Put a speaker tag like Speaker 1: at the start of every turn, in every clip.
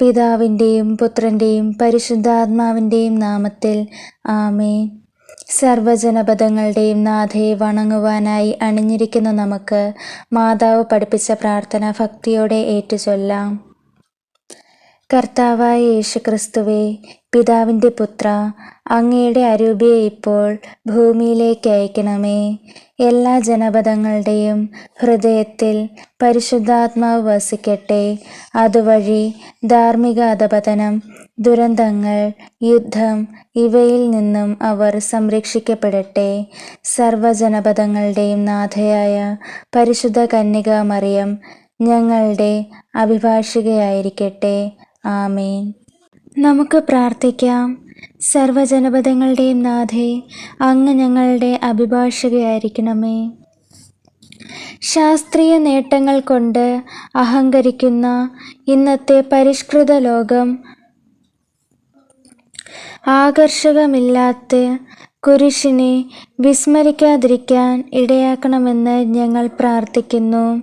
Speaker 1: പിതാവിന്റെയും പുത്രന്റെയും പരിശുദ്ധാത്മാവിന്റെയും നാമത്തിൽ ആമേ സർവജനപദങ്ങളുടെയും നാഥയെ വണങ്ങുവാനായി അണിഞ്ഞിരിക്കുന്ന നമുക്ക് മാതാവ് പഠിപ്പിച്ച പ്രാർത്ഥന ഭക്തിയോടെ ഏറ്റുചൊല്ലാം. കർത്താവായ യേശുക്രിസ്തുവേ പിതാവിന്റെ പുത്ര അങ്ങയുടെ അരൂപിയെ ഇപ്പോൾ ഭൂമിയിലേക്ക് അയക്കണമേ. എല്ലാ ജനപദങ്ങളുടെയും ഹൃദയത്തിൽ പരിശുദ്ധാത്മാവ് വസിക്കട്ടെ. അതുവഴി ധാർമ്മിക അധപതനം ദുരന്തങ്ങൾ യുദ്ധം ഇവയിൽ നിന്നും അവർ സംരക്ഷിക്കപ്പെടട്ടെ. സർവജനപദങ്ങളുടെയും നാഥയായ പരിശുദ്ധ കന്യക മറിയം ഞങ്ങളുടെ അഭിഭാഷികയായിരിക്കട്ടെ. ആമേൻ. നമുക്ക് പ്രാർത്ഥിക്കാം. സർവജനപദങ്ങളുടെയും നാഥേ അങ്ങ് ഞങ്ങളുടെ അഭിഭാഷകയായിരിക്കണമേ. ശാസ്ത്രീയ നേട്ടങ്ങൾ കൊണ്ട് അഹങ്കരിക്കുന്ന ഇന്നത്തെ പരിഷ്കൃത ലോകം ആകർഷകമില്ലാത്ത കുരിശിനെ വിസ്മരിക്കാതിരിക്കാൻ ഇടയാക്കണമെന്ന് ഞങ്ങൾ പ്രാർത്ഥിക്കുന്നു.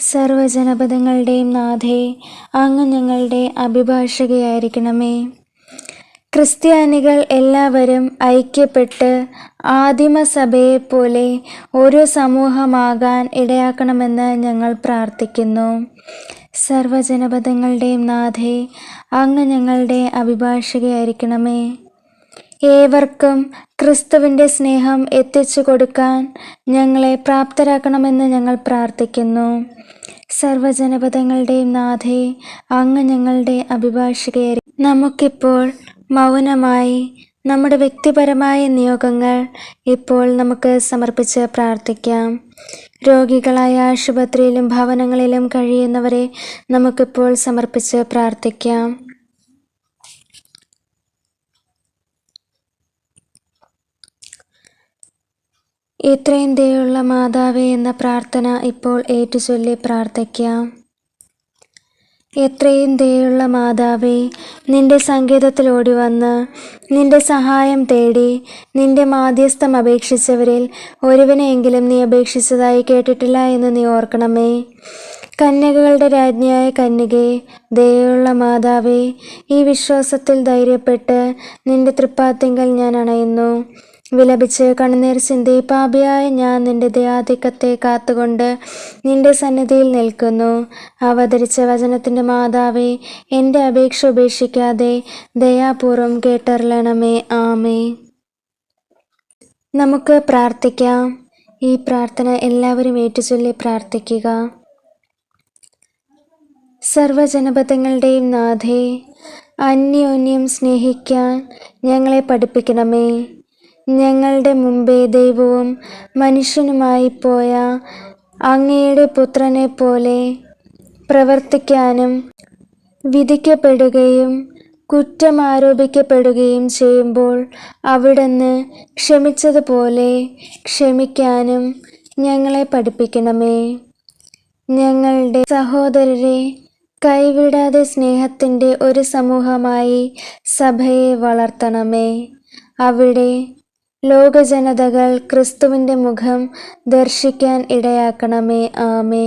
Speaker 1: സർവജനപദങ്ങളുടെയും നാഥേ അങ്ങ് ഞങ്ങളുടെ അഭിഭാഷകയായിരിക്കണമേ. ക്രിസ്ത്യാനികൾ എല്ലാവരും ഐക്യപ്പെട്ട് ആദിമസഭയെപ്പോലെ ഒരു സമൂഹമാകാൻ ഇടയാക്കണമെന്ന് ഞങ്ങൾ പ്രാർത്ഥിക്കുന്നു. സർവജനപദങ്ങളുടെയും നാഥേ അങ്ങ് ഞങ്ങളുടെ അഭിഭാഷകയായിരിക്കണമേ. ഏവർക്കും ക്രിസ്തുവിന്റെ സ്നേഹം എത്തിച്ചു കൊടുക്കാൻ ഞങ്ങളെ പ്രാപ്തരാക്കണമെന്ന് ഞങ്ങൾ പ്രാർത്ഥിക്കുന്നു. സർവജനപദങ്ങളുടെയും നാഥേ അങ്ങ് ഞങ്ങളുടെ അഭിഭാഷകയായി നമുക്കിപ്പോൾ മൗനമായി നമ്മുടെ വ്യക്തിപരമായ നിയോഗങ്ങൾ ഇപ്പോൾ നമുക്ക് സമർപ്പിച്ച് പ്രാർത്ഥിക്കാം. രോഗികളായ ആശുപത്രിയിലും ഭവനങ്ങളിലും കഴിയുന്നവരെ നമുക്കിപ്പോൾ സമർപ്പിച്ച് പ്രാർത്ഥിക്കാം. ഇത്രയും ദയുള്ള മാതാവേ എന്ന പ്രാർത്ഥന ഇപ്പോൾ ഏറ്റുചൊല്ലി പ്രാർത്ഥിക്കാം. എത്രയും ദയുള്ള മാതാവേ നിന്റെ സങ്കേതത്തിൽ ഓടി വന്ന് നിന്റെ സഹായം തേടി നിന്റെ മാധ്യസ്ഥം അപേക്ഷിച്ചവരിൽ ഒരുവനെയെങ്കിലും നീ അപേക്ഷിച്ചതായി കേട്ടിട്ടില്ല എന്ന് നീ ഓർക്കണമേ. കന്യകകളുടെ രാജ്ഞിയായ കന്യകെ ദയുള്ള മാതാവേ ഈ വിശ്വാസത്തിൽ ധൈര്യപ്പെട്ട് നിന്റെ തൃപ്പാത്തിങ്കൽ ഞാൻ അണയുന്നു. വിലപിച്ച് കണ്ണുനീർ ചിന്തി പാപിയായ ഞാൻ നിന്റെ ദയാധിക്കത്തെ കാത്തുകൊണ്ട് നിന്റെ സന്നിധിയിൽ നിൽക്കുന്നു. അവതരിച്ച വചനത്തിന്റെ മാതാവേ എന്റെ അപേക്ഷ ഉപേക്ഷിക്കാതെ ദയാപൂർവം കേട്ടറിയണമേ. ആമേ നമുക്ക് പ്രാർത്ഥിക്കാം. ഈ പ്രാർത്ഥന എല്ലാവരും ഏറ്റുചൊല്ലി പ്രാർത്ഥിക്കുക. സർവജനപഥങ്ങളുടെയും നാഥേ അന്യോന്യം സ്നേഹിക്കാൻ ഞങ്ങളെ പഠിപ്പിക്കണമേ. ഞങ്ങളുടെ മുമ്പേ ദൈവവും മനുഷ്യനുമായി പോയ അങ്ങയുടെ പുത്രനെ പോലെ പ്രവർത്തിക്കാനും വിധിക്കപ്പെടുകയും കുറ്റം ആരോപിക്കപ്പെടുകയും ചെയ്യുമ്പോൾ അവിടുന്ന് ക്ഷമിച്ചതുപോലെ ക്ഷമിക്കാനും ഞങ്ങളെ പഠിപ്പിക്കണമേ. ഞങ്ങളുടെ സഹോദരരെ കൈവിടാതെ സ്നേഹത്തിന്റെ ഒരു സമൂഹമായി സഭയെ വളർത്തണമേ. അവിടെ ലോകജനതകൾ ക്രിസ്തുവിന്റെ മുഖം ദർശിക്കാൻ ഇടയാക്കണമേ. ആമേ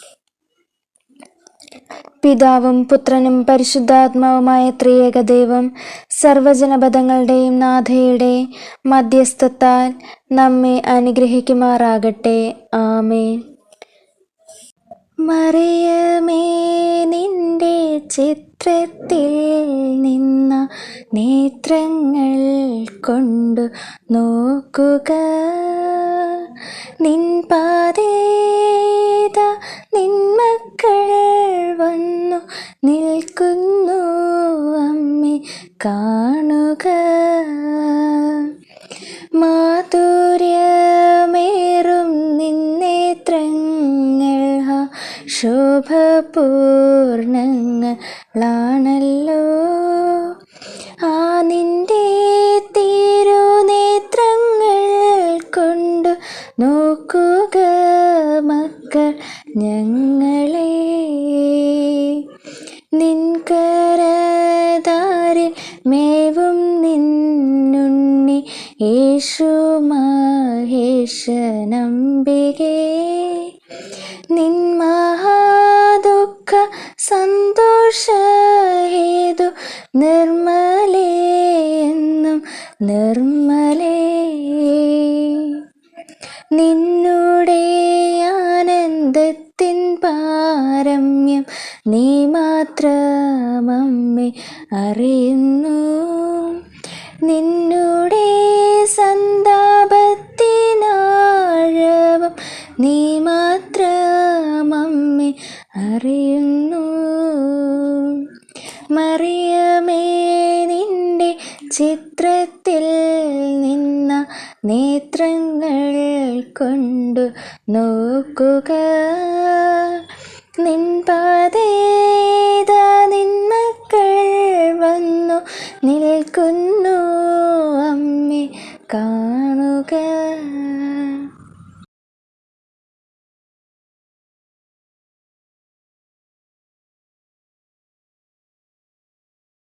Speaker 1: പിതാവും പുത്രനും പരിശുദ്ധാത്മാവുമായ ത്രിയേക ദൈവം സർവജനപദങ്ങളുടെയും നാഥയുടെ മധ്യസ്ഥത്താൽ നമ്മെ അനുഗ്രഹിക്കുമാറാകട്ടെ. ആമേ മറിയമേ നിന്റെ ചിത്രത്തിൽ നിന്ന നേത്രങ്ങൾ കൊണ്ട് നോക്കുക. നിൻ പാതേത നിൻ മക്കൾ വന്നു നിൽക്കുന്നു അമ്മേ കാണുക. മാധുര്യമേറും നിന്നേത്രങ്ങൾ ശോഭപൂർണങ്ങളാണല്ലോ. യേശു മഹേശനംബികേ നിൻ മഹാദുഃഖ സന്തോഷഹേതു നിർമ്മലേ എന്നും നിർമ്മലേ. നിന്നുടെ ആനന്ദത്തിൻ പാരമ്യം നീ മാത്രമമ്മേ അറിയുന്നു. നീ മാത്രമമ്മെ അറിയുന്നു. മറിയമേ നിന്റെ ചിത്രത്തിൽ നിന്ന നേത്രങ്ങൾ കൊണ്ട് നോക്കുക. നിൻ നിൻപാതേത നിൻമക്കൾ വന്നു നിൽക്കുന്നു അമ്മേ കാ